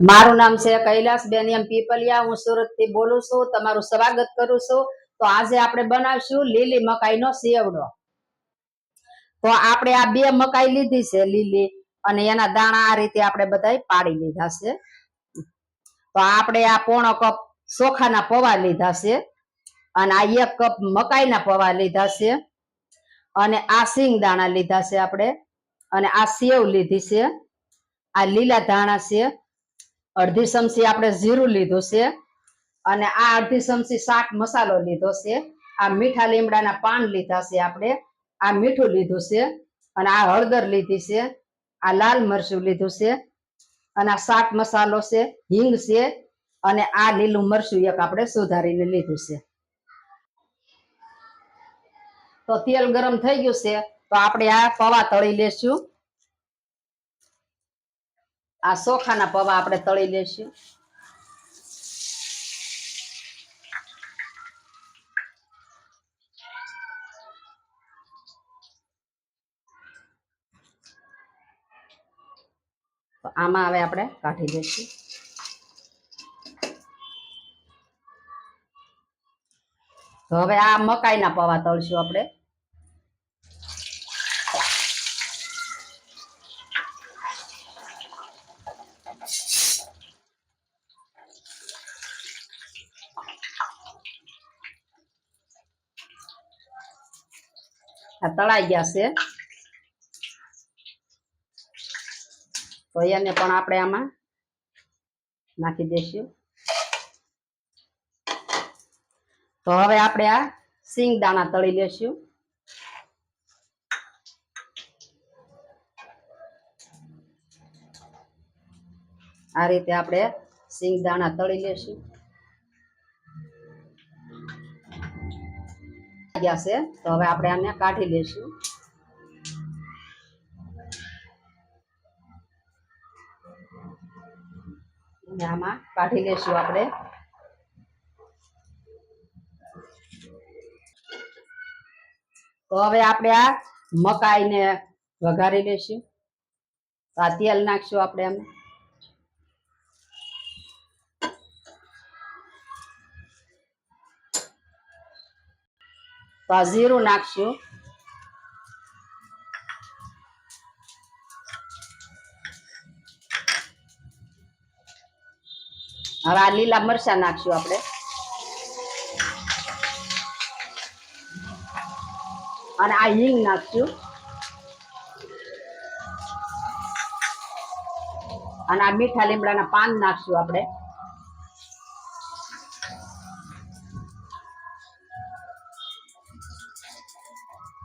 મારું નામ છે કૈલાસ બેન એમ પીપલિયા. હું સુરતથી બોલું છું. તમારું સ્વાગત કરું છું. તો આજે આપણે બનાવશું લીલી મકાઈનો સેવડો તો આપણે આ બે મકાઈ લીધી છે લીલી, અને એના દાણા આ રીતે આપણે બધા પાડી લીધા છે. તો આપણે આ પોણો કપ ચોખાના પૌવા લીધા છે, અને આ એક કપ મકાઈના પૌવા લીધા છે, અને આ સિંગ દાણા લીધા છે આપણે, અને આ સેવ લીધી છે, આ લીલા ધાણા છે અડધી ચમચી આપણે જીરું લીધું છે અને આ અડધી ચમચી શાક મસાલો લીધો છે. આ મીઠા લીમડાના પાન લીધા છે આપણે. આ મીઠું લીધું છે અને આ હળદર લીધી છે. આ લાલ મરચું લીધું છે અને આ શાક મસાલો છે, હિંગ છે અને આ લીલું મરચું એક આપણે સુધારીને લીધું છે. તો તેલ ગરમ થઈ ગયું છે. તો આપણે આ પવા તળી લેશું. આ ચોખાના પૌવા આપણે તળી લેશું. તો આમાં હવે આપણે કાઢી દઈશું તો હવે આ મકાઈના પૌવા તળશું આપણે. આ તળાઈ ગયા છે તો એને પણ આપણે આમાં નાખી દઈશું. તો હવે આપણે આ સિંગ દાણા તળી લેશું. આ રીતે આપણે સિંગ દાણા તળી લેશું. ગયા તો હવે આપણે આને કાઢી લેશું આમાં કાઢી લેશું આપણે. તો હવે આપણે આ મકાઈને વઘારી લેશું આ તેલ નાખશું આપણે આમાં. તો આ જીરું નાખશું. હવે આ લીલા મરચા નાખશું આપણે. અને આ હિંગ નાખશું. અને આ મીઠા લીમડાના પાન નાખશું આપણે.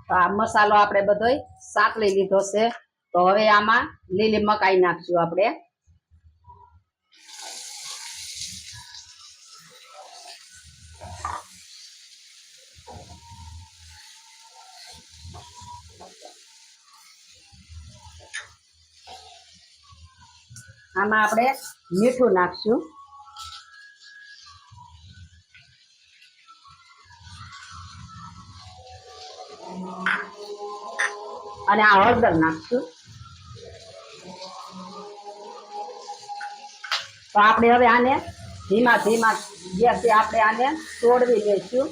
તો આ મસાલો આપણે બધોય લઈ લીધો છે. તો હવે આમાં લીલી મકાઈ નાખશું આપણે. આમાં આપણે મીઠું નાખશું. અને આ હળદર નાખશું. તો આપણે હવે આને ધીમા ધીમા ગેસે આપણે આને તોડવી લઈશું.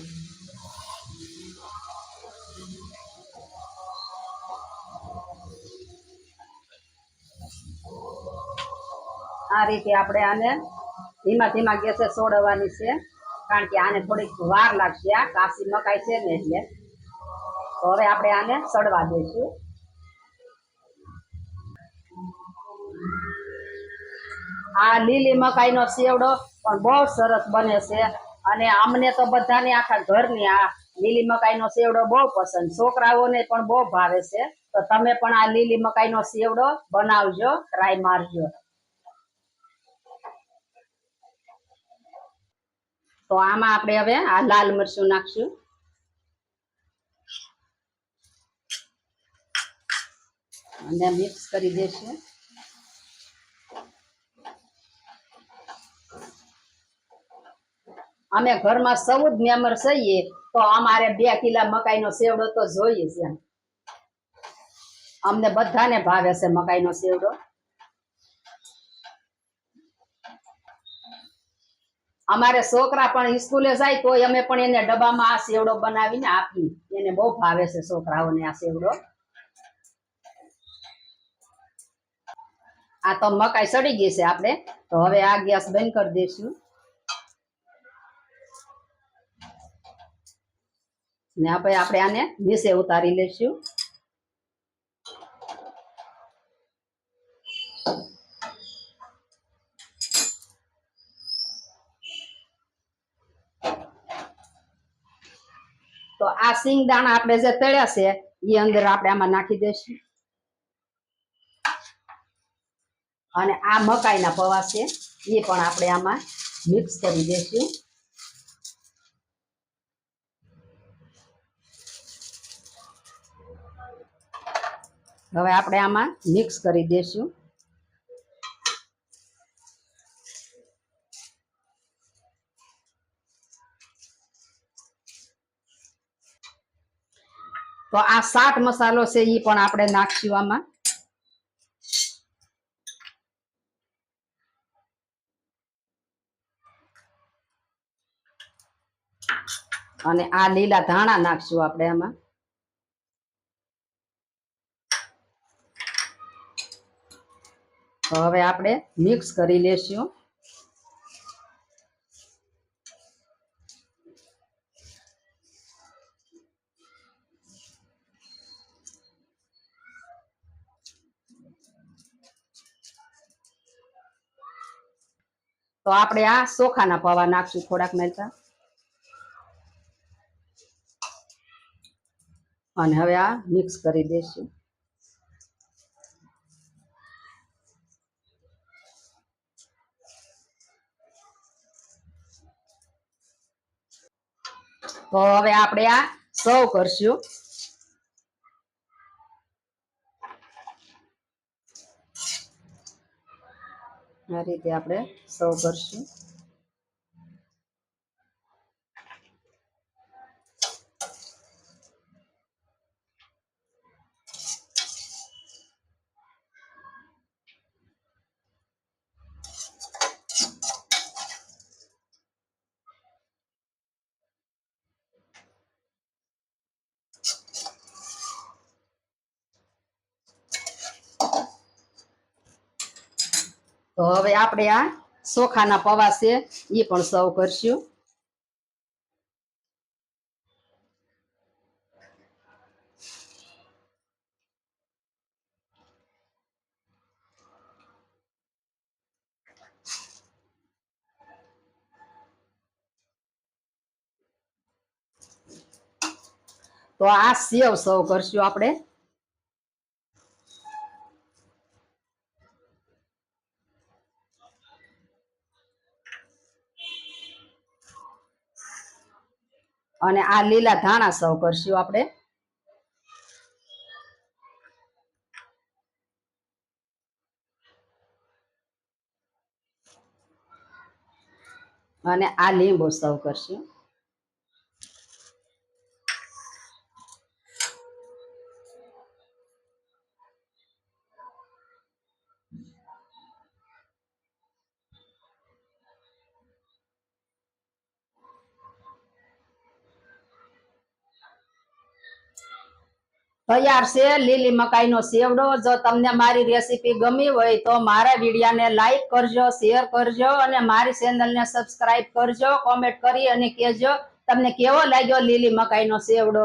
આ રીતે આપણે આને ધીમા ધીમા ગેસે સોડવાની છે. કારણ કે આને થોડીક વાર લાગશે. આ કાશી મકાઈ છે ને એટલે. તો હવે આપણે આને સડવા દઈશું. આ લીલી મકાઈનો સેવડો પણ બહુ સરસ બને છે. અને અમને તો બધાને આખા ઘરની આ લીલી મકાઈનો સેવડો બહુ પસંદ. છોકરાઓને પણ બહુ ભાવે છે. તો તમે પણ આ લીલી મકાઈનો સેવડો બનાવજો ટ્રાય મારજો. તો આમાં આપણે હવે આ લાલ મરચું નાખશું. અને મિક્સ કરી દઈશું અમે ઘરમાં ચૌદ મેમ્બર છીએ, તો અમારે બે કિલા મકાઈનો સેવડો તો જોઈએ છે. અમને બધાને ભાવે છે મકાઈનો સેવડો અમારે છોકરા પણ સ્કૂલે જાય તો અમે પણ એને ડબ્બામાં આ સેવડો બનાવીને આપી એને બહુ ભાવે છે છોકરાઓને આ સેવડો આ તો મકાઈ સડી ગઈ છે આપણે. તો હવે આ ગેસ બંધ કરી દઈશું. ને આપણે આપણે આને નીચે ઉતારી લેશું. તો આ સિંગદાણા આપણે જે તળ્યા છે એ અંદર આપણે આમાં નાખી દઈશું અને આ મકાઈના પવા છે એ પણ આપણે આમાં મિક્સ કરી દઈશું હવે આપણે આમાં મિક્સ કરી દઈશું તો આ સાત મસાલો છે એ પણ આપણે નાખશું આમાં. અને આ લીલા ધાણા નાખશું આપણે આમાં. તો હવે આપણે મિક્સ કરી લેશું. તો આપણે આ ચોખાના પવા નાખશું થોડાક મેલતા અને હવે આ મિક્સ કરી દઈશું તો હવે આપણે આ સર્વ કરશું. આ રીતે આપણે સર્વ કરશું. તો હવે આપણે આ ચોખાના પવા છે એ પણ સર્વ કરશું. તો આ સેવ સર્વ કરશું આપણે. અને આ લીલા ધાણા સર્વ કરશું આપણે. અને આ લીંબુ સર્વ કરશું. તૈયાર છે, લીલી મકાઈનો સેવડો જો તમને મારી રેસીપી ગમી હોય તો મારા વિડીયાને લાઈક કરજો, શેર કરજો અને મારી ચેનલને સબસ્ક્રાઇબ કરજો, કોમેન્ટ કરી અને કહેજો, તમને કેવો લાગ્યો લીલી મકાઈનો સેવડો